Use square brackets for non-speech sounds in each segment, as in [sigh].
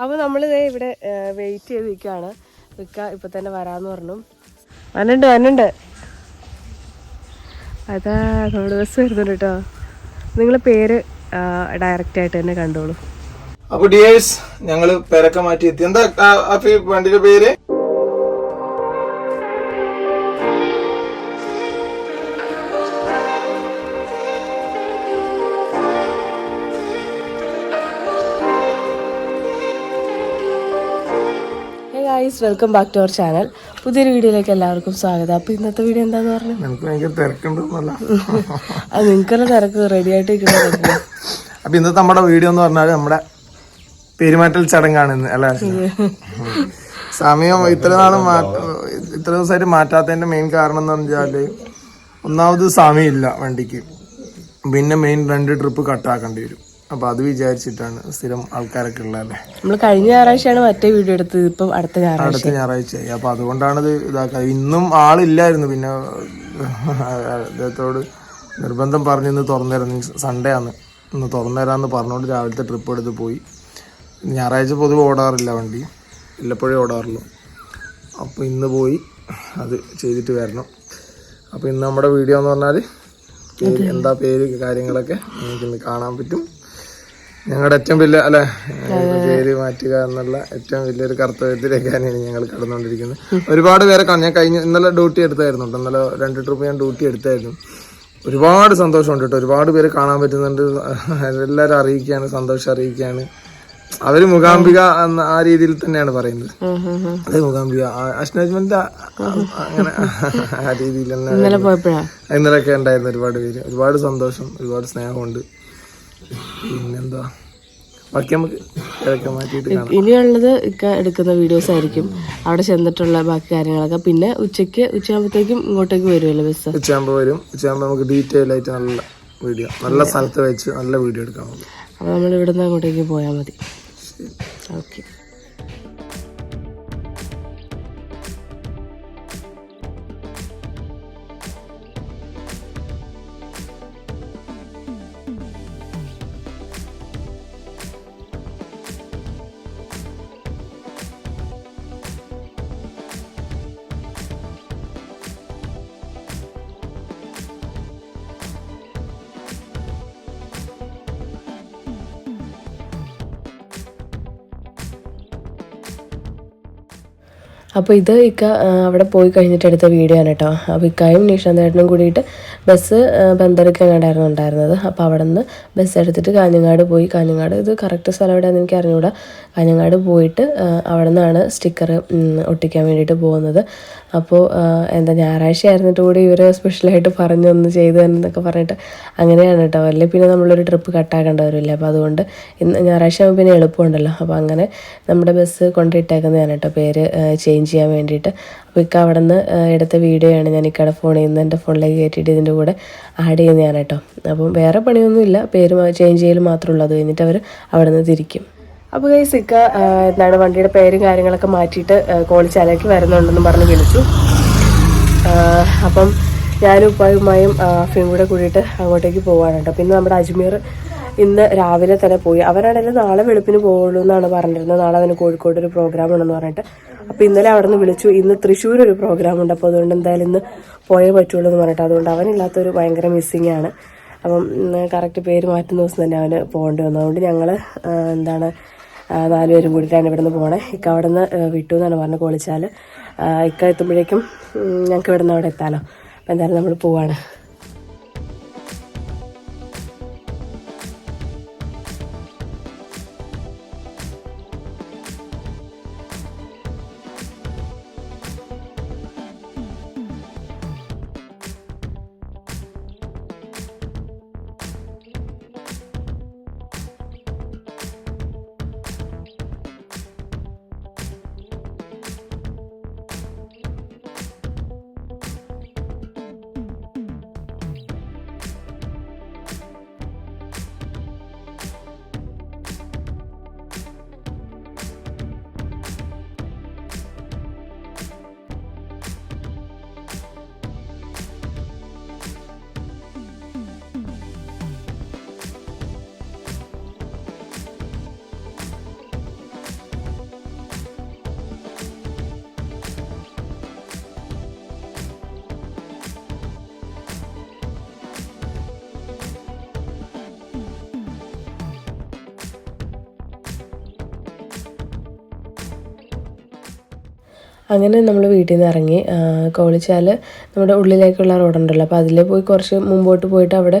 അപ്പോൾ നമ്മളിതേ ഇവിടെ വെയിറ്റ് ചെയ്ത് നിൽക്കുകയാണ് വിൽക്ക ഇപ്പം തന്നെ വരാമെന്ന് പറഞ്ഞു. വന്നുണ്ട് വന്നുണ്ട്. അതാ നമ്മുടെ ബസ് വരുന്നുണ്ട് കേട്ടോ നിങ്ങളെ പേര് ഡയറക്റ്റ് ആയിട്ട് തന്നെ കണ്ടോളൂ. അപ്പൊ ഡിയേഴ്സ് ഞങ്ങൾ പേരൊക്കെ മാറ്റി എത്തി എന്താ വണ്ടിയുടെ പേര്? Hey guys welcome back to our channel. പുതിയൊരു വീഡിയോയിലേക്ക് എല്ലാവർക്കും സ്വാഗതം. അപ്പോൾ ഇന്നത്തെ വീഡിയോ എന്താന്ന് പറഞ്ഞു? നമുക്ക് ഭയങ്കര തിരക്കുണ്ടെന്നല്ല അത് നിങ്ങൾക്കെല്ലാം തിരക്ക് റെഡി ആയിട്ട് ഇരിക്കുന്നത് അപ്പൊ ഇന്നത്തെ നമ്മുടെ വീഡിയോ എന്ന് പറഞ്ഞാൽ നമ്മുടെ പെരുമാറ്റൽ ചടങ്ങാണ് ഇന്ന് അല്ലേ? സമയം ഇത്ര നാളും ഇത്ര ദിവസമായിട്ട് മാറ്റാത്തതിന്റെ മെയിൻ കാരണം എന്ന് പറഞ്ഞാൽ ഒന്നാമത് സമയമില്ല വണ്ടിക്ക്. പിന്നെ മെയിൻ രണ്ട് ട്രിപ്പ് കട്ടാക്കേണ്ടി വരും. അപ്പൊ അത് വിചാരിച്ചിട്ടാണ് സ്ഥിരം ആൾക്കാരൊക്കെ ഉള്ളതല്ലേ? നമ്മൾ കഴിഞ്ഞ ഞായറാഴ്ചയാണ് മറ്റേ വീഡിയോ എടുത്തത് ഇപ്പം അടുത്ത ഞായറാഴ്ച. അടുത്ത ഞായറാഴ്ച അപ്പൊ അതുകൊണ്ടാണ് ഇത് ഇതാക്കുക ഇന്നും ആളില്ലായിരുന്നു പിന്നെ അദ്ദേഹത്തോട് നിർബന്ധം പറഞ്ഞ് ഇന്ന് തുറന്നുതരാം സൺഡേ ആണ്. ഇന്ന് തുറന്നുതരാന്ന് പറഞ്ഞുകൊണ്ട് രാവിലത്തെ ട്രിപ്പ് എടുത്ത് പോയി. ഞായറാഴ്ച പൊതുവെ ഓടാറില്ല വണ്ടി. വല്ലപ്പോഴേ ഓടാറുള്ളൂ. അപ്പോൾ ഇന്ന് പോയി അത് ചെയ്തിട്ട് വരണം. അപ്പോൾ ഇന്ന് നമ്മുടെ വീഡിയോ എന്ന് പറഞ്ഞാൽ എന്താ പേര് കാര്യങ്ങളൊക്കെ നിങ്ങൾക്ക് ഇന്ന് കാണാൻ പറ്റും. ഞങ്ങളുടെ ഏറ്റവും വലിയ അല്ലെ? പേര് മാറ്റുക എന്നുള്ള ഏറ്റവും വലിയൊരു കർത്തവ്യത്തിലേക്കാണ് ഞങ്ങൾ കടന്നുകൊണ്ടിരിക്കുന്നത്. ഒരുപാട് പേരെ കാണും ഞാൻ കഴിഞ്ഞ ഇന്നലെ ഡ്യൂട്ടി എടുത്തായിരുന്നു കേട്ടോ. ഇന്നലെ രണ്ട് ട്രിപ്പ് ഞാൻ ഡ്യൂട്ടി എടുത്തായിരുന്നു. ഒരുപാട് സന്തോഷമുണ്ട് കേട്ടോ. ഒരുപാട് പേര് കാണാൻ പറ്റുന്നുണ്ട്. എല്ലാവരും അറിയിക്കുകയാണ് സന്തോഷം അറിയിക്കുകയാണ്. അവർ മുഖാംബിക എന്ന ആ രീതിയിൽ തന്നെയാണ് പറയുന്നത്. അതെ മുഖാംബിക. അഷ്നജ്മന്റെ അങ്ങനെ ആ രീതിയിൽ തന്നെ ഇന്നലെ ഇന്നലെയൊക്കെ ഉണ്ടായിരുന്നു ഒരുപാട് പേര്. ഒരുപാട് സന്തോഷം ഒരുപാട് സ്നേഹമുണ്ട്. പിന്നെന്താ? ബാക്കി നമുക്ക് ഇതൊക്കെ മാറ്റിയിട്ട് കാണാം. ഇനിയുള്ളത് ഇക്ക എടുക്കുന്ന വീഡിയോസ് ആയിരിക്കും. അവിടെ ചെന്നിട്ടുള്ള ബാക്കി കാര്യങ്ങളൊക്കെ. പിന്നെ ഉച്ചയ്ക്ക് ഉച്ചയാകുമ്പോഴത്തേക്കും ഇങ്ങോട്ടേക്ക് വരുമല്ലോ ബസ് ഉച്ചയാകുമ്പോൾ വരും. ഉച്ചയാകുമ്പോൾ നമുക്ക് ഡീറ്റെയിൽ ആയിട്ട് നല്ല വീഡിയോ നല്ല സ്ഥലത്ത് വെച്ച് നല്ല വീഡിയോ എടുക്കാൻ അപ്പൊ അപ്പോൾ നമ്മൾ ഇവിടുന്ന് അങ്ങോട്ടേക്ക് പോയാൽ മതി. ഓക്കെ അപ്പോൾ ഇത് ഇക്ക അവിടെ പോയി കഴിഞ്ഞിട്ട് എടുത്ത വീഡിയോ ആണ് കേട്ടോ അപ്പോൾ ഇക്കായും നിഷാന്തേട്ടനും കൂടിയിട്ട് ബസ് ബന്ദർക്ക് എങ്ങാണ്ടായിരുന്നു ഉണ്ടായിരുന്നത്. അപ്പോൾ അവിടെ നിന്ന് ബസ് എടുത്തിട്ട് കാഞ്ഞങ്ങാട് പോയി. കാഞ്ഞങ്ങാട് ഇത് കറക്റ്റ് സ്ഥലം എവിടെയാണെന്ന് എനിക്ക് അറിഞ്ഞുകൂടാ കാഞ്ഞങ്ങാട് പോയിട്ട് അവിടെ നിന്നാണ് സ്റ്റിക്കർ ഒട്ടിക്കാൻ വേണ്ടിയിട്ട് പോകുന്നത്. അപ്പോൾ എന്താ ഞായറാഴ്ച ആയിരുന്നിട്ട് കൂടി ഇവർ സ്പെഷ്യലായിട്ട് പറഞ്ഞു ഒന്ന് ചെയ്തു എന്നൊക്കെ പറഞ്ഞിട്ട് അങ്ങനെയാണ് കേട്ടോ അല്ലെങ്കിൽ പിന്നെ നമ്മളൊരു ട്രിപ്പ് കട്ടാക്കേണ്ട വരില്ല അപ്പോൾ അതുകൊണ്ട് ഇന്ന് ഞായറാഴ്ച ആകുമ്പോൾ പിന്നെ എളുപ്പമുണ്ടല്ലോ. അപ്പോൾ അങ്ങനെ നമ്മുടെ ബസ് കൊണ്ടിട്ടേക്കുന്നതാണ് കേട്ടോ. പേര് ചേഞ്ച് ചെയ്യാൻ വേണ്ടിയിട്ട്. ഇക്ക അവിടെ നിന്ന് എടുത്ത വീഡിയോയാണ് ആണ് ഞാൻ കട ഫോണിൽ നിന്ന് എന്റെ ഫോണിലേക്ക് കയറ്റിയിട്ട് ഇതിന്റെ കൂടെ ആഡ് ചെയ്യുന്നതാണ് കേട്ടോ. അപ്പം വേറെ പണിയൊന്നുമില്ല പേര് ചേഞ്ച് ചെയ്യൽ മാത്രമേ ഉള്ളൂ. അത് കഴിഞ്ഞിട്ട് അവർ അവിടെ നിന്ന് തിരിക്കും അപ്പോൾ കൈ സിക്ക എന്താണ് വണ്ടിയുടെ പേരും കാര്യങ്ങളൊക്കെ മാറ്റിയിട്ട് കോളിച്ചാലേക്ക് വരുന്നുണ്ടെന്ന് പറഞ്ഞ് വിളിച്ചു. അപ്പം ഞാനും ഉപ്പായുമായും അഫയും കൂടെ കൂടിയിട്ട് അങ്ങോട്ടേക്ക് പോവാണ് പിന്നെ നമ്മുടെ അജ്മീർ ഇന്ന് രാവിലെ തന്നെ പോയി. അവരാണെങ്കിൽ നാളെ വെളുപ്പിന് പോകുള്ളൂ എന്നാണ് പറഞ്ഞിരുന്നത്. നാളെ അവന് കോഴിക്കോട് ഒരു പ്രോഗ്രാം ഉണ്ടെന്ന് പറഞ്ഞിട്ട്. അപ്പോൾ ഇന്നലെ അവിടെ നിന്ന് വിളിച്ചു. ഇന്ന് തൃശ്ശൂർ ഒരു പ്രോഗ്രാം ഉണ്ട്. അപ്പോൾ അതുകൊണ്ട് എന്തായാലും ഇന്ന് പോയേ പറ്റുള്ളൂ എന്ന് പറഞ്ഞിട്ട്. അതുകൊണ്ട് അവനില്ലാത്തൊരു ഭയങ്കര മിസ്സിങ് ആണ്. അപ്പം കറക്റ്റ് പേര് മാറ്റുന്ന ദിവസം തന്നെ അവന് പോകേണ്ടി വന്നു. അതുകൊണ്ട് ഞങ്ങൾ എന്താണ് നാലുപേരും കൂടിയിട്ടാണ് ഇവിടുന്ന് പോകണേ ഇക്ക അവിടെ നിന്ന് വിട്ടു എന്നാണ് പറഞ്ഞ് കോളിച്ചാൽ ഇക്ക എത്തുമ്പോഴേക്കും ഞങ്ങൾക്ക് ഇവിടെ നിന്ന് അവിടെ എത്താലോ. അപ്പം എന്തായാലും നമ്മൾ പോവാണ്. അങ്ങനെ നമ്മൾ വീട്ടിൽ നിന്ന് ഇറങ്ങി കോളിച്ചാൽ നമ്മുടെ ഉള്ളിലേക്കുള്ള റോഡുണ്ടല്ലോ. അപ്പോൾ അതിൽ പോയി കുറച്ച് മുമ്പോട്ട് പോയിട്ട് അവിടെ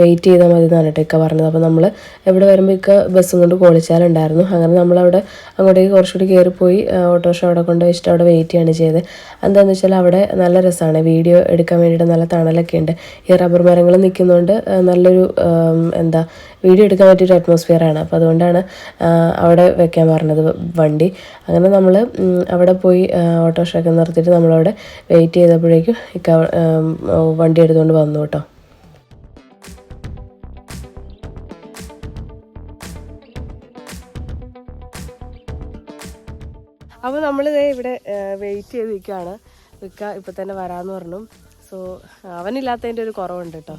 വെയിറ്റ് ചെയ്താൽ മതി എന്നാണ് കേട്ടോ ഇക്ക പറഞ്ഞത്. അപ്പോൾ നമ്മൾ എവിടെ വരുമ്പോൾ ഇക്ക ബസ്സും കൊണ്ട് കോളിച്ചാലുണ്ടായിരുന്നു അങ്ങനെ നമ്മളവിടെ അങ്ങോട്ടേക്ക് കുറച്ചുകൂടി കയറിപ്പോയി ഓട്ടോറിക്ഷ അവിടെ കൊണ്ട് വെച്ചിട്ട് അവിടെ വെയിറ്റ് ചെയ്യാണ് ചെയ്തത്. എന്താണെന്ന് വെച്ചാൽ അവിടെ നല്ല രസമാണ് വീഡിയോ എടുക്കാൻ വേണ്ടിയിട്ട് നല്ല തണലൊക്കെ ഉണ്ട് ഈ റബ്ബർ മരങ്ങൾ നിൽക്കുന്നതുകൊണ്ട് നല്ലൊരു എന്താ വീഡിയോ എടുക്കാൻ പറ്റിയൊരു അറ്റ്മോസ്ഫിയർ ആണ്. അപ്പോൾ അതുകൊണ്ടാണ് അവിടെ വെക്കാൻ പറഞ്ഞത് വണ്ടി. അങ്ങനെ നമ്മൾ അവിടെ പോയി ഓട്ടോറിക്ഷ ഒക്കെ നിർത്തിയിട്ട് നമ്മളവിടെ വെയിറ്റ് ചെയ്തപ്പോഴേക്കും ഇക്ക വണ്ടി എടുത്തുകൊണ്ട് വന്നു കേട്ടോ. അപ്പോൾ നമ്മളിതേ ഇവിടെ വെയിറ്റ് ചെയ്ത് നിൽക്കുകയാണ് ഇക്ക ഇപ്പം തന്നെ വരാമെന്ന് പറഞ്ഞു. സോ അവനില്ലാത്തതിന്റെ ഒരു കുറവുണ്ട് കേട്ടോ.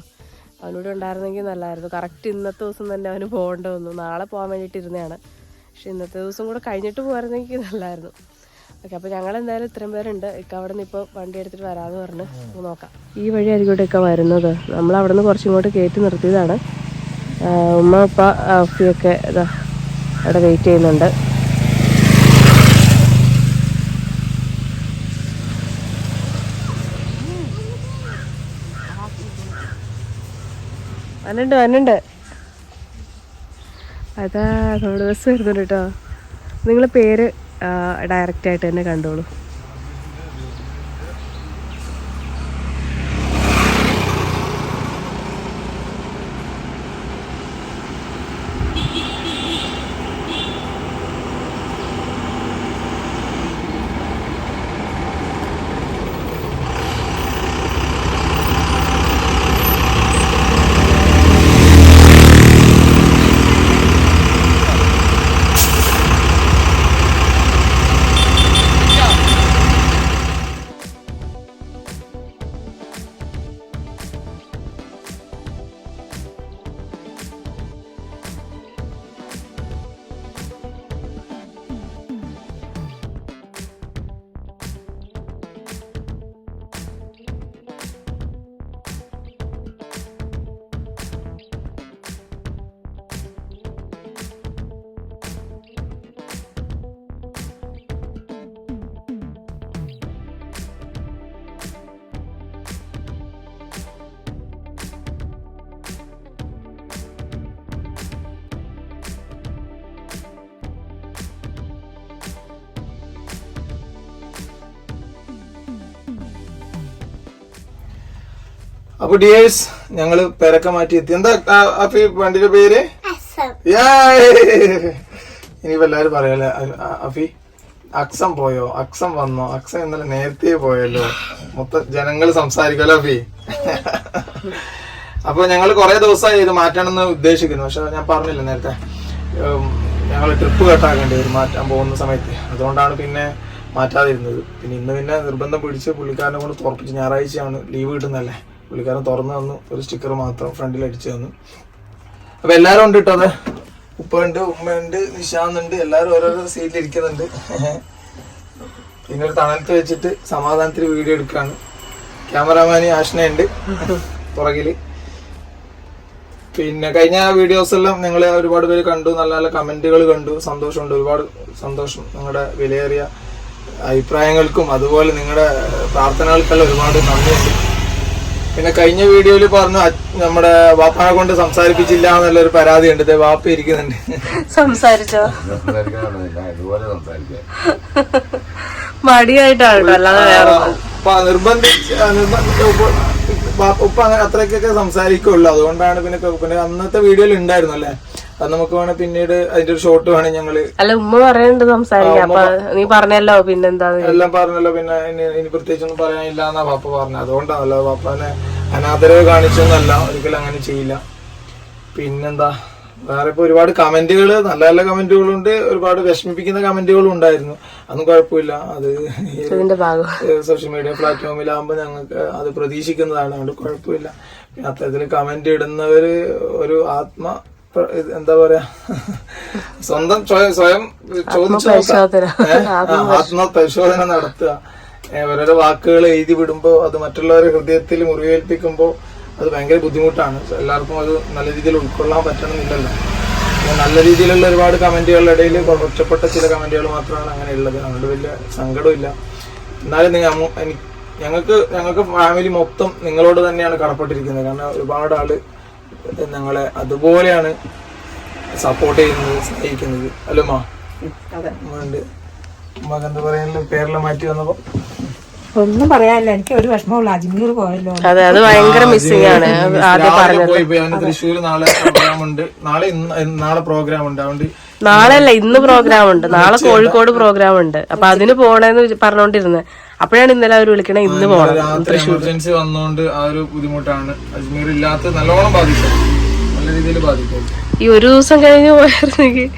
അവനോട് ഉണ്ടായിരുന്നെങ്കിൽ നല്ലതായിരുന്നു കറക്റ്റ് ഇന്നത്തെ ദിവസം തന്നെ അവന് പോകേണ്ട വന്നു. നാളെ പോകാൻ വേണ്ടിയിട്ട് ഇരുന്നതാണ് പക്ഷെ ഇന്നത്തെ ദിവസം കൂടെ കഴിഞ്ഞിട്ട് പോകായിരുന്നെങ്കിൽ നല്ലതായിരുന്നു ഓക്കെ അപ്പോൾ ഞങ്ങൾ എന്തായാലും ഇത്രയും പേരുണ്ട്. ഇക്ക അവിടെ നിന്ന് ഇപ്പോൾ വണ്ടി എടുത്തിട്ട് വരാമെന്ന് പറഞ്ഞ് നോക്കാം. ഈ വഴി ആയിരിക്കട്ടെ ഇക്ക വരുന്നത്. നമ്മൾ അവിടെ നിന്ന് കുറച്ചിങ്ങോട്ട് കയറ്റി നിർത്തിയതാണ്. ഉമ്മ ഉപ്പ അഫിയൊക്കെ ഇതാ അവിടെ വെയിറ്റ് ചെയ്യുന്നുണ്ട്. വന്നുണ്ട് വന്നുണ്ട്. അതാ നമ്മുടെ ബസ് വരുന്നുണ്ട് കേട്ടോ നിങ്ങളെ പേര് ഡയറക്റ്റായിട്ട് തന്നെ കണ്ടോളൂ. അപ്പൊ ഡിയേഴ്സ് ഞങ്ങൾ പെരക്ക മാറ്റി എത്തി എന്താ അപ്പൊ ഈ വണ്ടിയുടെ പേര് ഇനി ഇനിയിപ്പോ എല്ലാരും പറയാല്ലേ അ- അഫി അക്സം പോയോ? അക്സം വന്നോ? അക്സം ഇന്നലെ നേരത്തെ പോയല്ലോ. മൊത്തം ജനങ്ങൾ സംസാരിക്കുമല്ലോ അഫി അപ്പൊ ഞങ്ങൾ കുറെ ദിവസമായി ഇത് മാറ്റണമെന്ന് ഉദ്ദേശിക്കുന്നു. പക്ഷെ ഞാൻ പറഞ്ഞില്ല നേരത്തെ ഞങ്ങൾ ട്രിപ്പ് കട്ടാക്കേണ്ടി വരും മാറ്റാൻ പോകുന്ന സമയത്ത്. അതുകൊണ്ടാണ് പിന്നെ മാറ്റാതിരുന്നത്. പിന്നെ ഇന്ന് പിന്നെ നിർബന്ധം പിടിച്ച് പുള്ളിക്കാരനെ കൊണ്ട് തുറപ്പിച്ച് ഞായറാഴ്ചയാണ് ലീവ് കിട്ടുന്നല്ലേ പുള്ളിക്കാരൻ തുറന്ന് തന്നു. ഒരു സ്റ്റിക്കർ മാത്രം ഫ്രണ്ടിൽ അടിച്ചു തന്നു. അപ്പൊ എല്ലാരും ഉണ്ട് കേട്ടോ അതെ. ഉപ്പുണ്ട് ഉമ്മയുണ്ട് നിശാന്നുണ്ട് ഉണ്ട് എല്ലാരും ഓരോരോ സീറ്റിൽ ഇരിക്കുന്നുണ്ട്. പിന്നെ ഒരു തണലത്ത് വെച്ചിട്ട് സമാധാനത്തിൽ വീഡിയോ എടുക്കാണ്. ക്യാമറാമാനി ആഷ്നയുണ്ട് പുറകിൽ. പിന്നെ കഴിഞ്ഞ വീഡിയോസ് എല്ലാം നിങ്ങൾ ഒരുപാട് പേര് കണ്ടു. നല്ല നല്ല കമന്റുകൾ കണ്ടു. സന്തോഷമുണ്ട്. ഒരുപാട് സന്തോഷം നിങ്ങളുടെ വിലയേറിയ അഭിപ്രായങ്ങൾക്കും അതുപോലെ നിങ്ങളുടെ പ്രാർത്ഥനകൾക്കെല്ലാം ഒരുപാട് നന്ദിയുണ്ട്. പിന്നെ കഴിഞ്ഞ വീഡിയോയിൽ പറഞ്ഞു നമ്മുടെ വാപ്പാനെ കൊണ്ട് സംസാരിപ്പിച്ചില്ല എന്നുള്ളൊരു പരാതി ഉണ്ട് ദേ വാപ്പ ഇരിക്കുന്നുണ്ട്. സംസാരിച്ചോ? മടിയായിട്ടാണ് നിർബന്ധിച്ച് ഉപ്പ അങ്ങനെ അത്രയ്ക്കൊക്കെ സംസാരിക്കുള്ളൂ. അതുകൊണ്ടാണ് പിന്നെ പിന്നെ അന്നത്തെ വീഡിയോയിൽ ഉണ്ടായിരുന്നു അല്ലേ അത് നമുക്ക് വേണേ പിന്നീട് അതിന്റെ ഒരു ഷോട്ട് വേണേ ഞങ്ങൾ അല്ല ഉമ്മ പറയണ്ട് സംസാരിക്കാം. അപ്പൊ നീ പറഞ്ഞല്ലോ പിന്നെന്താ? എല്ലാം പറഞ്ഞല്ലോ പിന്നെ ഇനി പ്രത്യേകിച്ച് പ്രത്യേകിച്ചൊന്നും പറയാനില്ല എന്നാ പാപ്പ പറഞ്ഞത് അതുകൊണ്ടാണല്ലോ പാപ്പനെ അനാദരവ് കാണിച്ചൊന്നല്ല ഒരിക്കലും അങ്ങനെ ചെയ്യില്ല. പിന്നെന്താ? വേറെ ഇപ്പൊ ഒരുപാട് കമന്റുകൾ നല്ല നല്ല കമന്റുകളുണ്ട് ഒരുപാട് വിഷമിപ്പിക്കുന്ന കമന്റുകളും ഉണ്ടായിരുന്നു. അതൊന്നും കുഴപ്പമില്ല. അത് സോഷ്യൽ മീഡിയ പ്ലാറ്റ്ഫോമിലാകുമ്പോൾ ഞങ്ങൾക്ക് അത് പ്രതീക്ഷിക്കുന്നതാണ്. അതുകൊണ്ട് കുഴപ്പമില്ല. അത്തരത്തിൽ കമന്റ് ഇടുന്നവര് ഒരു ആത്മ എന്താ പറയാ? സ്വന്തം സ്വയം ചോദിച്ചു പരിശോധന. ആത്മപരിശോധന. നടത്തുക. അവരുടെ ഓരോരോ വാക്കുകൾ എഴുതി വിടുമ്പോ അത് മറ്റുള്ളവരെ ഹൃദയത്തിൽ മുറിവേൽപ്പിക്കുമ്പോൾ അത് ഭയങ്കര ബുദ്ധിമുട്ടാണ്. എല്ലാവർക്കും അത് നല്ല രീതിയിൽ ഉൾക്കൊള്ളാൻ പറ്റണമെന്നില്ലല്ലോ. നല്ല രീതിയിലുള്ള ഒരുപാട് കമന്റുകളുടെ ഇടയിൽ കുറച്ചപ്പെട്ട ചില കമന്റുകൾ മാത്രമാണ് അങ്ങനെ ഉള്ളത് അതുകൊണ്ട് വലിയ സങ്കടമില്ല എന്നാലും നിങ്ങൾ ഞങ്ങൾക്ക് ഞങ്ങൾക്ക് ഫാമിലി മൊത്തം നിങ്ങളോട് തന്നെയാണ് കടപ്പെട്ടിരിക്കുന്നത്. കാരണം ഒരുപാട് ആൾ ഞങ്ങളെ അതുപോലെയാണ് സപ്പോർട്ട് ചെയ്യുന്നത് സ്നേഹിക്കുന്നത്. അല്ലേ മാ ഉണ്ട് ഉമ്മക്ക് എന്താ പറയാനുള്ള പേരെല്ലാം മാറ്റി വന്നപ്പോ? ഒന്നും പറയാനില്ല. എനിക്ക് ഒരു വിഷമമുള്ള അജ്മീർ പോയല്ലോ. അതെ അത് ഭയങ്കര മിസ്സിംഗ് ആണ്. പറഞ്ഞത്. പോയി പോയി. തൃശ്ശൂർ നാളെ പ്രോഗ്രാം ഉണ്ട് നാളെ പ്രോഗ്രാം ഉണ്ട് അതുകൊണ്ട് നാളെ അല്ല ഇന്ന് പ്രോഗ്രാം ഉണ്ട് നാളെ കോഴിക്കോട് പ്രോഗ്രാം ഉണ്ട് അപ്പൊ അതിന് പോണേന്ന് പറഞ്ഞോണ്ടിരുന്നേ. പറഞ്ഞോണ്ടിരുന്നത് അപ്പോഴാണ് ഇന്നലെ അവർ വിളിക്കണേ ഇന്ന് പോകണം തൃശ്ശൂർ. എമർജൻസി വന്നുകൊണ്ട് ആ ഒരു ബുദ്ധിമുട്ടാണ്. അജ്മീർ ഇല്ലാത്ത നല്ലോണം ബാധിക്കും. നല്ല രീതിയിൽ ബാധിക്കും. ഈ ഒരു ദിവസം കഴിഞ്ഞ് പോയായിരുന്നെങ്കിൽ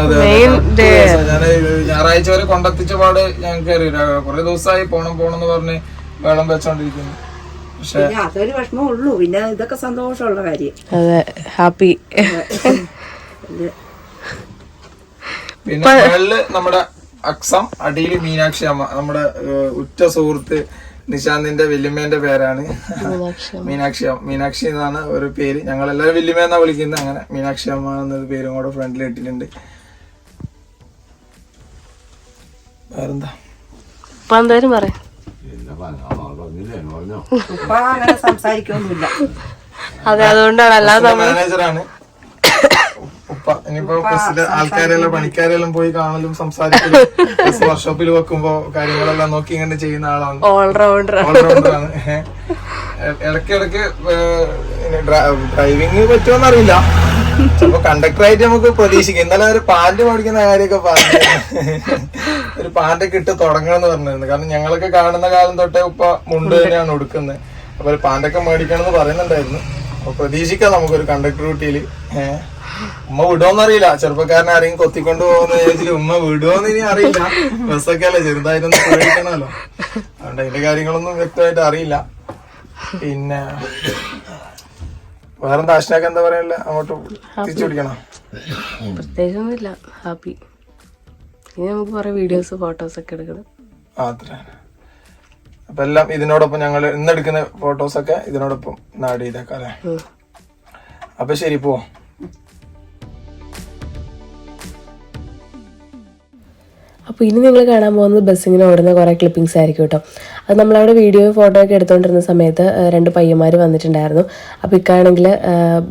അതെ മെയിൻ ഡേ ഞാൻ ഞായറാഴ്ച വരെ കൊണ്ടെത്തിച്ച പാട് ഞങ്ങൾക്ക് അറിയില്ല കുറെ ദിവസമായി പോണം പോണം എന്ന് പറഞ്ഞ് വെള്ളം വെച്ചോണ്ടിരിക്കുന്നു. പക്ഷെ പിന്നെ അതൊരു വിഷമം ഉള്ളൂ. പിന്നെ ഇതൊക്കെ സന്തോഷമുള്ള കാര്യം. അതെ ഹാപ്പി. പിന്നെ നമ്മുടെ അക്സം അടിയിൽ മീനാക്ഷി അമ്മ നമ്മുടെ ഉച്ച ഉറ്റ സുഹൃത്ത് നിശാന്തിന്റെ വല്യമ്മേന്റെ പേരാണ്. മീനാക്ഷി അമ്മ. മീനാക്ഷി എന്നാണ് ഒരു പേര്. ഞങ്ങൾ എല്ലാവരും വല്യമ്മ എന്നാ വിളിക്കുന്നത്. അങ്ങനെ മീനാക്ഷി അമ്മ എന്നൊരു പേരും കൂടെ ഫ്രണ്ടിൽ ഇട്ടിട്ടുണ്ട്. വേറെന്താ? എന്തായാലും പറയാം സംസാരിക്കൊന്നുമില്ല. അതെ അതുകൊണ്ടാണ്. അല്ലാതെ മാനേജറാണ് ഇനിയിപ്പോ പ്രസിഡന്റ് ആൾക്കാരെല്ലാം പണിക്കാരെല്ലാം പോയി കാണലും സംസാരിക്കലും വർക്ക്ഷോപ്പിൽ വെക്കുമ്പോ കാര്യങ്ങളെല്ലാം നോക്കി ഇങ്ങനെ ചെയ്യുന്ന ആളാണ്. ഓൾറൗണ്ടർ ഓൾറൗണ്ടറാണ് ഇടയ്ക്കിടയ്ക്ക് ഡ്രൈവിംഗ് പറ്റുമോന്ന് അറിയില്ല ചിലപ്പോ കണ്ടക്ടറായിട്ട് നമുക്ക് പ്രതീക്ഷിക്കാം. ഇന്നലെ ഒരു പാന്റ് മേടിക്കുന്ന കാര്യമൊക്കെ പറഞ്ഞു. ഒരു പാന്റൊക്കെ ഇട്ട് തുടങ്ങണമെന്ന് പറഞ്ഞിരുന്നു. കാരണം ഞങ്ങളൊക്കെ കാണുന്ന കാലം തൊട്ടേ ഇപ്പൊ മുണ്ട് തന്നെയാണ് ഉടുക്കുന്നത്. അപ്പൊ ഒരു പാന്റൊക്കെ മേടിക്കണം എന്ന് പറയുന്നുണ്ടായിരുന്നു. അപ്പൊ പ്രതീക്ഷിക്കാം നമുക്കൊരു കണ്ടക്ടർ കുട്ടിയിൽ ഉമ്മ വിടുമോന്നറിയില്ല ചെറുപ്പക്കാരനെ ആരെങ്കിലും കൊത്തിക്കൊണ്ട് പോകുന്ന ഏജിൽ ഉമ്മ വിടുമോന്ന് ഇനി അറിയില്ല. ബസ്സൊക്കെ അല്ലേ ചെറുതായിട്ടൊന്നും പേടിക്കണമല്ലോ അതുകൊണ്ട് അതിന്റെ കാര്യങ്ങളൊന്നും വ്യക്തമായിട്ട് അറിയില്ല. പിന്നെ വേറെന്താ? അശ്നാക്ക് എന്താ പറയാനില്ല അങ്ങോട്ട് തിരിച്ചു പിടിക്കണം? പ്രത്യേകിച്ചൊന്നുമില്ല ഹാപ്പി. ഇനി നമുക്ക് കുറെ വീഡിയോസ് ഫോട്ടോസ് ഒക്കെ എടുക്കണം. ആ അത്ര അപ്പൊ എല്ലാം ഇതിനോടൊപ്പം ഞങ്ങൾ ഇന്നെടുക്കുന്ന ഫോട്ടോസൊക്കെ ഇതിനോടൊപ്പം നാട് ചെയ്തേക്കാം അല്ലെ. അപ്പൊ ശരി പോ. അപ്പോൾ ഇനി നിങ്ങൾ കാണാൻ പോകുന്നത് ബസ്സിങ്ങനെ ഓടുന്ന കുറേ ക്ലിപ്പിങ്സ് ആയിരിക്കും കേട്ടോ അത് നമ്മളവിടെ വീഡിയോ ഫോട്ടോ ഒക്കെ എടുത്തുകൊണ്ടിരുന്ന സമയത്ത് രണ്ട് പയ്യന്മാർ വന്നിട്ടുണ്ടായിരുന്നു. അപ്പോൾ ഇക്കാണെങ്കിൽ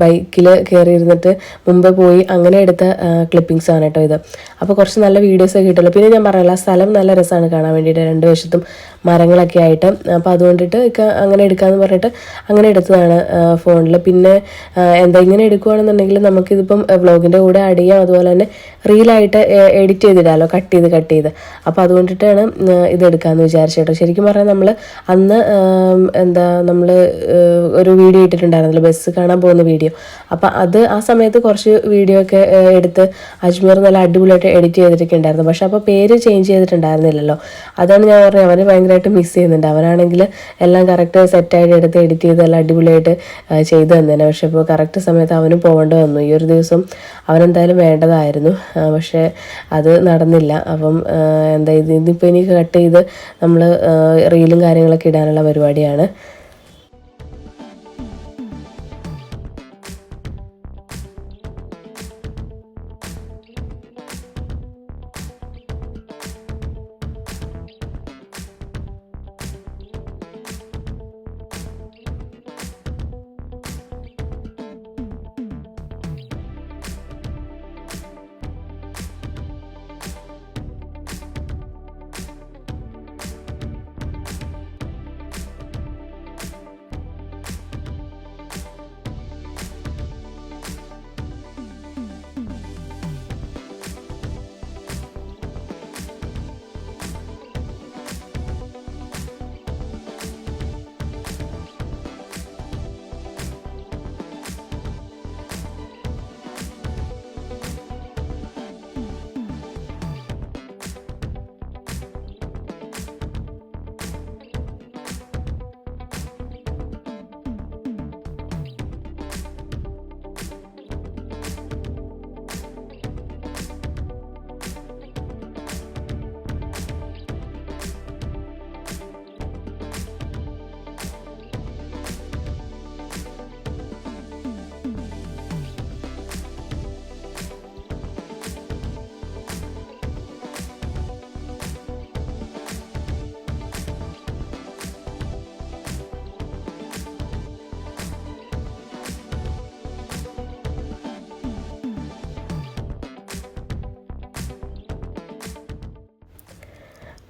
ബൈക്കിൽ കയറി ഇരുന്നിട്ട് മുമ്പ് പോയി അങ്ങനെ എടുത്ത ക്ലിപ്പിങ്സ് ആണ് കേട്ടോ ഇത്. അപ്പോൾ കുറച്ച് നല്ല വീഡിയോസ് ഒക്കെ കിട്ടുമല്ലോ പിന്നെ ഞാൻ പറയാനുള്ള സ്ഥലം നല്ല രസമാണ് കാണാൻ വേണ്ടിയിട്ട്. രണ്ട് വശത്തും മരങ്ങളൊക്കെ ആയിട്ട്. അപ്പോൾ അതുകൊണ്ടിട്ട് അങ്ങനെ എടുക്കാമെന്ന് പറഞ്ഞിട്ട് അങ്ങനെ എടുത്തതാണ് ഫോണിൽ പിന്നെ എന്താ ഇങ്ങനെ എടുക്കുകയാണെന്നുണ്ടെങ്കിൽ നമുക്കിതിപ്പം വ്ളോഗിന്റെ കൂടെ ആഡ് ചെയ്യാം. അതുപോലെ തന്നെ റീലായിട്ട് എഡിറ്റ് ചെയ്തിടാമല്ലോ കട്ട് ചെയ്ത് കട്ട് ചെയ്ത്. അപ്പോൾ അതുകൊണ്ടിട്ടാണ് ഇതെടുക്കാമെന്ന് വിചാരിച്ചു കേട്ടോ. ശരിക്കും പറഞ്ഞാൽ നമ്മൾ അന്ന് എന്താ നമ്മൾ ഒരു വീഡിയോ ഇട്ടിട്ടുണ്ടായിരുന്നല്ലോ ബസ് കാണാൻ പോകുന്ന വീഡിയോ. അപ്പോൾ അത് ആ സമയത്ത് കുറച്ച് വീഡിയോ ഒക്കെ എടുത്ത് അജ്മീർ നല്ല അടിപൊളിയായിട്ട് എഡിറ്റ് ചെയ്തിട്ടൊക്കെ ഉണ്ടായിരുന്നു. പക്ഷെ അപ്പോൾ പേര് ചേഞ്ച് ചെയ്തിട്ടുണ്ടായിരുന്നില്ലല്ലോ. അതാണ് ഞാൻ പറഞ്ഞത്. അവന് ഭയങ്കരമായിട്ട് മിസ് ചെയ്യുന്നുണ്ട്. അവനാണെങ്കിൽ എല്ലാം കറക്റ്റ് സെറ്റായിട്ട് എടുത്ത് എഡിറ്റ് ചെയ്ത് എല്ലാം അടിപൊളിയായിട്ട് ചെയ്ത് തന്നേനെ. പക്ഷേ ഇപ്പോൾ കറക്റ്റ് സമയത്ത് അവനും പോകേണ്ടി വന്നു. ഈ ഒരു ദിവസം അവനെന്തായാലും വേണ്ടതായിരുന്നു. പക്ഷേ അത് നടന്നില്ല. അപ്പം എന്താ ഇത് ഇതിപ്പോൾ ഇനി കട്ട് ചെയ്ത് നമ്മൾ റീലും കാര്യങ്ങളൊക്കെ ഇടാനുള്ള പരിപാടിയാണ്.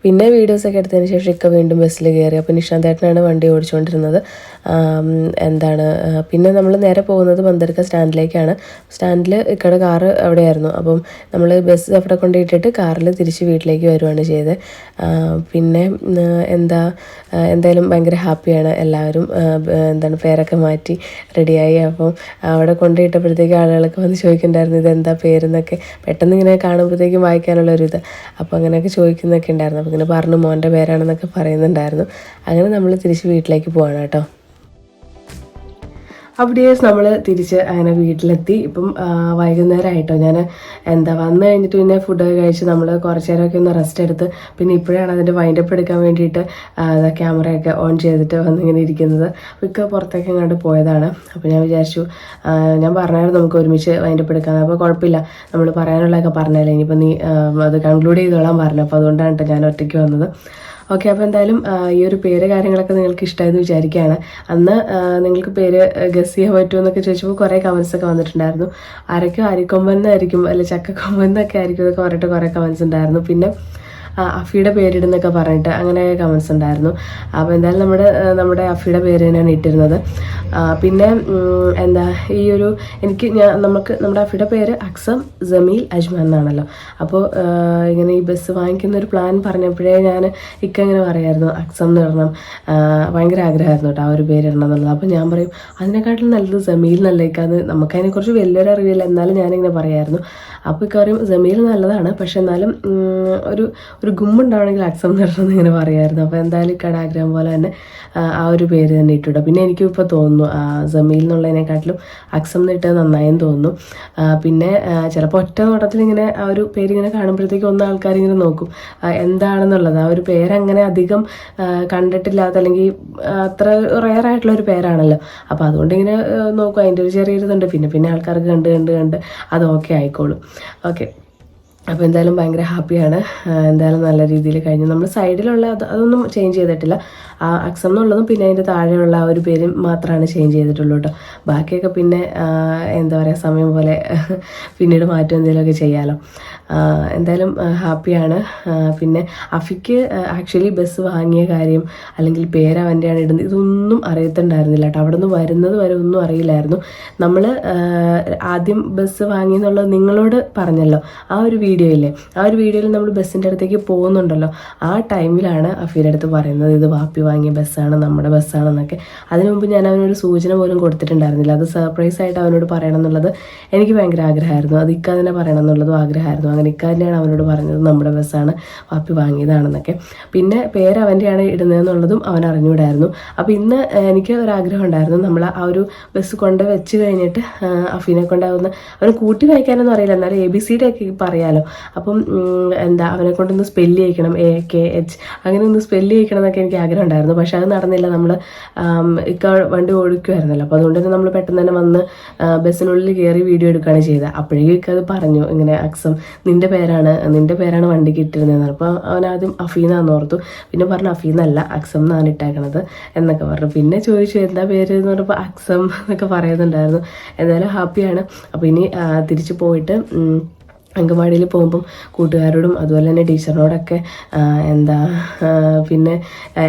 പിന്നെ വീഡിയോസൊക്കെ എടുത്തതിന് ശേഷം ഇക്ക വീണ്ടും ബസ്സിൽ കയറി. അപ്പോൾ നിഷാന്തേട്ടനാണ് വണ്ടി ഓടിച്ചുകൊണ്ടിരുന്നത് എന്താണ് പിന്നെ നമ്മൾ നേരെ പോകുന്നത് പന്തരക്ക സ്റ്റാൻഡിലേക്കാണ്. സ്റ്റാൻഡിൽ ഇക്കടെ കാറ് അവിടെയായിരുന്നു. അപ്പം നമ്മൾ ബസ് അവിടെ കൊണ്ടിട്ടിട്ട് കാറിൽ തിരിച്ച് വീട്ടിലേക്ക് വരുവാണ് ചെയ്തത് പിന്നെ എന്താ എന്തായാലും ഭയങ്കര ഹാപ്പിയാണ് എല്ലാവരും എന്താണ് പേരൊക്കെ മാറ്റി റെഡിയായി. അപ്പം അവിടെ കൊണ്ടുപോയിട്ടപ്പോഴത്തേക്ക് ആളുകളൊക്കെ വന്ന് ചോദിക്കുന്നുണ്ടായിരുന്നു ഇതെന്താ പേരെന്നൊക്കെ? പെട്ടെന്ന് ഇങ്ങനെ കാണുമ്പോഴത്തേക്കും വായിക്കാനുള്ള ഒരു ഇത് അപ്പോൾ അങ്ങനെയൊക്കെ ചോദിക്കുന്നൊക്കെ ഉണ്ടായിരുന്നു. അപ്പോൾ ഇങ്ങനെ പറഞ്ഞു മോന്റെ പേരാണെന്നൊക്കെ പറയുന്നുണ്ടായിരുന്നു. അങ്ങനെ നമ്മൾ തിരിച്ച് വീട്ടിലേക്ക് പോവാണ് കേട്ടോ. അപ്ഡേസ് നമ്മൾ തിരിച്ച് അങ്ങനെ വീട്ടിലെത്തി. ഇപ്പം വൈകുന്നേരമായിട്ടോ ഞാൻ എന്താ വന്നു കഴിഞ്ഞിട്ട് പിന്നെ ഫുഡൊക്കെ കഴിച്ച് നമ്മൾ കുറച്ച് നേരമൊക്കെ ഒന്ന് റെസ്റ്റ് എടുത്ത് പിന്നെ ഇപ്പോഴാണ് അതിന്റെ വൈൻഡപ്പ് എടുക്കാൻ വേണ്ടിയിട്ട് ക്യാമറയൊക്കെ ഓൺ ചെയ്തിട്ട് വന്നിങ്ങനെ ഇരിക്കുന്നത്. മിക്ക പുറത്തേക്ക് അങ്ങോട്ട് പോയതാണ്. അപ്പോൾ ഞാൻ വിചാരിച്ചു ഞാൻ പറഞ്ഞായിരുന്നു നമുക്ക് ഒരുമിച്ച് വൈൻഡപ്പ് എടുക്കാൻ അപ്പോൾ കുഴപ്പമില്ല. നമ്മൾ പറയാനുള്ളതൊക്കെ പറഞ്ഞല്ലേ ഇനിയിപ്പോൾ നീ അത് കൺക്ലൂഡ് ചെയ്തോളാം പറഞ്ഞു. അപ്പോൾ അതുകൊണ്ടാണ് കേട്ടോ ഞാൻ ഒറ്റയ്ക്ക് വന്നത്. ഓക്കെ അപ്പോൾ എന്തായാലും ഈ ഒരു പേര് കാര്യങ്ങളൊക്കെ നിങ്ങൾക്ക് ഇഷ്ടമായെന്ന് വിചാരിക്കുകയാണ്. അന്ന് നിങ്ങൾക്ക് പേര് ഗസ് ചെയ്യാൻ പറ്റുമോ എന്നൊക്കെ ചോദിച്ചപ്പോൾ കുറേ കമൻസ് ഒക്കെ വന്നിട്ടുണ്ടായിരുന്നു. ആരൊക്കെ അരിക്കൊമ്പൻ എന്നായിരിക്കും അല്ലെ ചക്കക്കൊമ്പൻ ആയിരിക്കും എന്നൊക്കെ പറഞ്ഞിട്ട് കുറേ കമൻസ് ഉണ്ടായിരുന്നു. പിന്നെ അഫിയുടെ പേരിടുന്നൊക്കെ പറഞ്ഞിട്ട് അങ്ങനെ കമൻസ് ഉണ്ടായിരുന്നു. അപ്പോൾ എന്തായാലും നമ്മുടെ നമ്മുടെ അഫിയുടെ പേര് തന്നെയാണ് ഇട്ടിരുന്നത്. പിന്നെ എന്താ ഈ ഒരു എനിക്ക് ഞാൻ നമുക്ക് നമ്മുടെ അഫിയുടെ പേര് അക്സം ജമീൽ അജ്മാൻ എന്നാണല്ലോ. അപ്പോൾ ഇങ്ങനെ ഈ ബസ് വാങ്ങിക്കുന്ന ഒരു പ്ലാൻ പറഞ്ഞപ്പോഴേ ഞാൻ ഇക്ക ഇങ്ങനെ പറയായിരുന്നു അക്സം എന്ന് പറഞ്ഞാൽ ഭയങ്കര ആഗ്രഹമായിരുന്നു കേട്ടോ ആ ഒരു പേര് ഇടണം എന്നുള്ളത്. അപ്പോൾ ഞാൻ പറയും അതിനെക്കാട്ടിലും നല്ലത് ജമീൽ നല്ലേക്കാന്ന് നമുക്കതിനെക്കുറിച്ച് വലിയൊരു അറിവില്ല. എന്നാലും ഞാനിങ്ങനെ പറയായിരുന്നു. അപ്പോൾ ഇക്കാര്യം ജമീൽ നല്ലതാണ്. പക്ഷെ എന്നാലും ഒരു ഒരു ഗുമ്മുണ്ടാവണമെങ്കിൽ അക്സം എന്ന് ഇങ്ങനെ പറയായിരുന്നു. അപ്പോൾ എന്തായാലും കടാഗ്രഹം പോലെ തന്നെ ആ, ഒരു പേര് തന്നെ ഇട്ടിട്ടു. പിന്നെ എനിക്കും ഇപ്പോൾ തോന്നുന്നു ജമീൽ എന്നുള്ളതിനെക്കാട്ടിലും അക്സം എന്നിട്ട് നന്നായെന്ന് തോന്നുന്നു. പിന്നെ ചിലപ്പോൾ ഒറ്റ നോട്ടത്തിൽ ഇങ്ങനെ ആ ഒരു പേര് ഇങ്ങനെ കാണുമ്പോഴത്തേക്കും ഒന്ന് ആൾക്കാർ ഇങ്ങനെ നോക്കും. എന്താണെന്നുള്ളത്? ആ ഒരു പേരങ്ങനെ അധികം കണ്ടിട്ടില്ലാത്ത അല്ലെങ്കിൽ അത്ര റെയർ ആയിട്ടുള്ള ഒരു പേരാണല്ലോ. അപ്പോൾ അതുകൊണ്ട് ഇങ്ങനെ നോക്കും. അതിന്റെ ഒരു ചെറിയൊരു ഇതുണ്ട് പിന്നെ പിന്നെ ആൾക്കാർക്ക് കണ്ട് കണ്ട് കണ്ട് അത് ഓക്കെ ആയിക്കോളും. ഓക്കെ അപ്പോൾ എന്തായാലും ഭയങ്കര ഹാപ്പിയാണ്. എന്തായാലും നല്ല രീതിയിൽ കഴിഞ്ഞു. നമ്മൾ സൈഡിലുള്ള അത് അതൊന്നും ചേഞ്ച് ചെയ്തിട്ടില്ല. ആ അക്സം എന്നുള്ളതും പിന്നെ അതിന്റെ താഴെയുള്ള ആ ഒരു പേരും മാത്രമാണ് ചേഞ്ച് ചെയ്തിട്ടുള്ളൂ കേട്ടോ ബാക്കിയൊക്കെ പിന്നെ എന്താ പറയുക സമയം പോലെ [laughs] പിന്നീട് മാറ്റം എന്തെങ്കിലുമൊക്കെ ചെയ്യാമല്ലോ എന്തായാലും ഹാപ്പിയാണ്. പിന്നെ അഫിക്ക് ആക്ച്വലി ബസ് വാങ്ങിയ കാര്യം അല്ലെങ്കിൽ പേര് അവന്റെയാണ് ഇടുന്നത് ഇതൊന്നും അറിയത്തുണ്ടായിരുന്നില്ല കേട്ടോ. അവിടെ നിന്ന് വരുന്നത് വരെ ഒന്നും അറിയില്ലായിരുന്നു. നമ്മൾ ആദ്യം ബസ് വാങ്ങി എന്നുള്ളത് നിങ്ങളോട് പറഞ്ഞല്ലോ. ആ ഒരു വീഡിയോയില്ലേ ആ ഒരു വീഡിയോയിൽ നമ്മൾ ബസ്സിന്റെ അടുത്തേക്ക് പോകുന്നുണ്ടല്ലോ. ആ ടൈമിലാണ് അഫീയുടെ അടുത്ത് പറയുന്നത് ഇത് വാപ്പി വാങ്ങിയ ബസ്സാണ് നമ്മുടെ ബസ്സാണെന്നൊക്കെ. അതിനു മുമ്പ് ഞാൻ അവനൊരു സൂചന പോലും കൊടുത്തിട്ടുണ്ടായിരുന്നില്ല. അത് സർപ്രൈസ് ആയിട്ട് അവനോട് പറയണം എന്നുള്ളത് എനിക്ക് ഭയങ്കര ആഗ്രഹമായിരുന്നു. അത് ഇക്ക തന്നെ പറയണം എന്നുള്ളതും ആഗ്രഹമായിരുന്നു. അങ്ങനെ അവനോട് പറഞ്ഞത്. നമ്മുടെ ബസ്സാണ് വാപ്പി വാങ്ങിയതാണെന്നൊക്കെ. പിന്നെ പേര് അവന്റെയാണ് ഇടുന്നതെന്നുള്ളതും അവൻ അറിഞ്ഞുകൂടായിരുന്നു. അപ്പോൾ ഇന്ന് എനിക്ക് ഒരാഗ്രഹം ഉണ്ടായിരുന്നു. നമ്മൾ ആ ഒരു ബസ് കൊണ്ട് വെച്ച് കഴിഞ്ഞിട്ട് അഫീനെ കൊണ്ടാവുന്ന അവന് കൂട്ടി വായിക്കാനൊന്നും അറിയില്ല. എന്നാലും എ ബി സി ഡി ഒക്കെ പറയാലോ. അപ്പം എന്താ അവനെ കൊണ്ടൊന്ന് സ്പെല്ല് ചെയ്യിക്കണം. എ കെ എച്ച് അങ്ങനെ ഒന്ന് സ്പെല്ല് ചെയ്യിക്കണം എന്നൊക്കെ എനിക്ക് ആഗ്രഹം ഉണ്ടായിരുന്നു. പക്ഷെ അത് നടന്നില്ല. നമ്മൾ ഇക്ക വണ്ടി ഓടിക്കുമായിരുന്നല്ലോ അപ്പോൾ അതുകൊണ്ട് തന്നെ നമ്മൾ പെട്ടെന്ന് തന്നെ വന്ന് ബസ്സിനുള്ളിൽ കയറി വീഡിയോ എടുക്കുകയാണ് ചെയ്തത്. അപ്പോഴേക്കും അത് പറഞ്ഞു. ഇങ്ങനെ അക്സം നിന്റെ പേരാണ് നിന്റെ പേരാണ് വണ്ടിക്ക് ഇട്ടിരുന്നത് അപ്പോൾ അവൻ ആദ്യം അഫീനാന്ന് ഓർത്തു. പിന്നെ പറഞ്ഞു അഫീന്നല്ല അക്സം എന്നാണ് ഇട്ടേക്കണത് എന്നൊക്കെ പറഞ്ഞു. പിന്നെ ചോദിച്ചു എന്താ പേര്? എന്ന് പറഞ്ഞപ്പോൾ അക്സം എന്നൊക്കെ പറയുന്നുണ്ടായിരുന്നു. എന്തായാലും ഹാപ്പിയാണ്. അപ്പോൾ ഇനി തിരിച്ചു പോയിട്ട് അങ്കമാടിയിൽ പോകുമ്പം കൂട്ടുകാരോടും അതുപോലെ തന്നെ ടീച്ചറിനോടൊക്കെ എന്താ പിന്നെ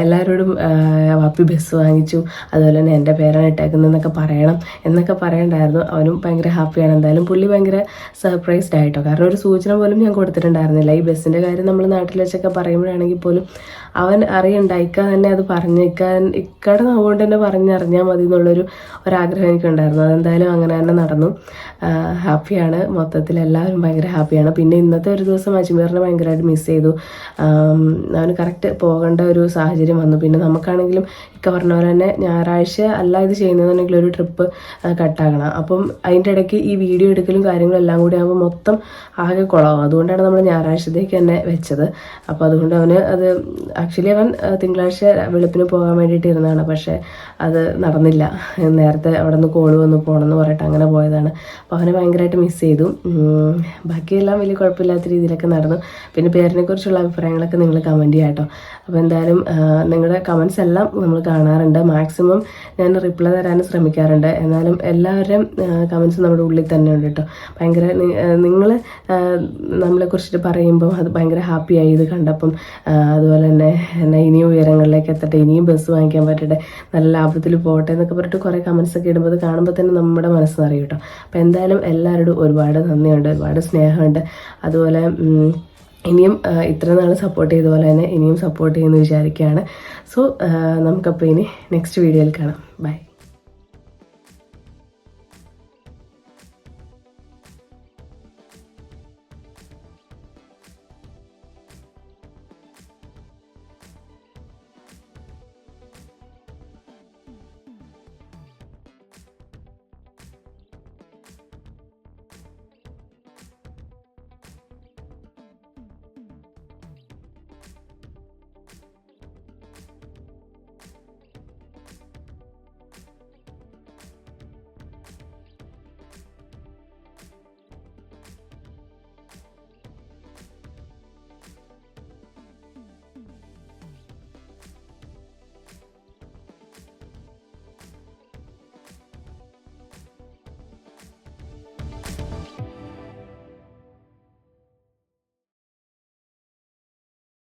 എല്ലാവരോടും വാപ്പി ബസ് വാങ്ങിച്ചു അതുപോലെ തന്നെ എന്റെ പേരാണ് ഇട്ടേക്കുന്നതെന്നൊക്കെ പറയണം എന്നൊക്കെ പറയണ്ടായിരുന്നു. അവനും ഭയങ്കര ഹാപ്പിയാണ്. എന്തായാലും പുള്ളി ഭയങ്കര സർപ്രൈസ്ഡ് ആയിട്ടോ? കാരണം ഒരു സൂചന പോലും ഞാൻ കൊടുത്തിട്ടുണ്ടായിരുന്നില്ല. ഈ ബസ്സിന്റെ കാര്യം നമ്മൾ നാട്ടിൽ വെച്ചൊക്കെ പറയുമ്പോഴാണെങ്കിൽ പോലും അവൻ അറിയണ്ട ഇക്ക തന്നെ അത് പറഞ്ഞ് ഇക്ക ഇക്കടെ നാവുകൊണ്ട് തന്നെ പറഞ്ഞറിഞ്ഞാൽ മതി എന്നുള്ളൊരു ഒരാഗ്രഹം എനിക്കുണ്ടായിരുന്നു. അതെന്തായാലും അങ്ങനെ തന്നെ നടന്നു. ഹാപ്പിയാണ്. മൊത്തത്തിൽ എല്ലാവരും ഭയങ്കര ഹാപ്പിയാണ്. പിന്നെ ഇന്നത്തെ ഒരു ദിവസം അജ്മീറിനെ ഭയങ്കരമായിട്ട് മിസ് ചെയ്തു. അവന് കറക്റ്റ് പോകേണ്ട ഒരു സാഹചര്യം വന്നു. പിന്നെ നമുക്കാണെങ്കിലും ഇക്ക പറഞ്ഞ പോലെ തന്നെ ഞായറാഴ്ച അല്ല ഇത് ചെയ്യുന്നതെന്നുണ്ടെങ്കിൽ ഒരു ട്രിപ്പ് കട്ടാക്കണം അപ്പം അതിന്റെ ഇടയ്ക്ക് ഈ വീഡിയോ എടുക്കലും കാര്യങ്ങളും എല്ലാം കൂടി ആകുമ്പോൾ മൊത്തം ആകെ കുളവും. അതുകൊണ്ടാണ് നമ്മൾ ഞായറാഴ്ചത്തേക്ക് തന്നെ വെച്ചത്. അപ്പോൾ അതുകൊണ്ട് അവന് അത് ആക്ച്വലി അവൻ തിങ്കളാഴ്ച വെളുപ്പിന് പോകാൻ വേണ്ടിയിട്ട് ഇരുന്നതാണ്. പക്ഷേ അത് നടന്നില്ല. നേരത്തെ അവിടെ നിന്ന് കോൾ വന്ന് പോകണമെന്ന് പറഞ്ഞിട്ട് അങ്ങനെ പോയതാണ്. അപ്പോൾ അവനെ ഭയങ്കരമായിട്ട് മിസ് ചെയ്തു. ബാക്കിയെല്ലാം വലിയ കുഴപ്പമില്ലാത്ത രീതിയിലൊക്കെ നടന്നു. പിന്നെ പേരിനെക്കുറിച്ചുള്ള അഭിപ്രായങ്ങളൊക്കെ നിങ്ങൾ കമന്റ് ചെയ്യാം കേട്ടോ അപ്പോൾ എന്തായാലും നിങ്ങളുടെ കമൻസ് എല്ലാം നമ്മൾ കാണാറുണ്ട്. മാക്സിമം ഞാൻ റിപ്ലൈ തരാൻ ശ്രമിക്കാറുണ്ട്. എന്നാലും എല്ലാവരുടെയും കമൻസ് നമ്മുടെ ഉള്ളിൽ തന്നെ ഉണ്ട് കേട്ടോ. ഭയങ്കര നിങ്ങൾ നമ്മളെ കുറിച്ചിട്ട് പറയുമ്പം അത് ഭയങ്കര ഹാപ്പിയായി ഇത് കണ്ടപ്പം അതുപോലെ തന്നെ എന്നാൽ ഇനിയും ഉയരങ്ങളിലേക്ക് എത്തട്ടെ ഇനിയും ബസ് വാങ്ങിക്കാൻ പറ്റട്ടെ നല്ല ലാഭത്തിൽ പോകട്ടെ എന്നൊക്കെ പറഞ്ഞിട്ട് കുറേ കമൻസ് ഒക്കെ ഇടുമ്പോൾ അത് കാണുമ്പോൾ തന്നെ നമ്മുടെ മനസ്സ് നിറയും കേട്ടോ. അപ്പോൾ എന്തായാലും എല്ലാവരോടും ഒരുപാട് നന്ദിയുണ്ട് ഒരുപാട് സ്നേഹമുണ്ട്. അതുപോലെ ഇനിയും ഇത്ര നാൾ സപ്പോർട്ട് ചെയ്ത പോലെ തന്നെ ഇനിയും സപ്പോർട്ട് ചെയ്യുമെന്ന് വിചാരിക്കുകയാണ്. സോ നമുക്കപ്പോൾ ഇനി നെക്സ്റ്റ് വീഡിയോയിൽ കാണാം. ബൈ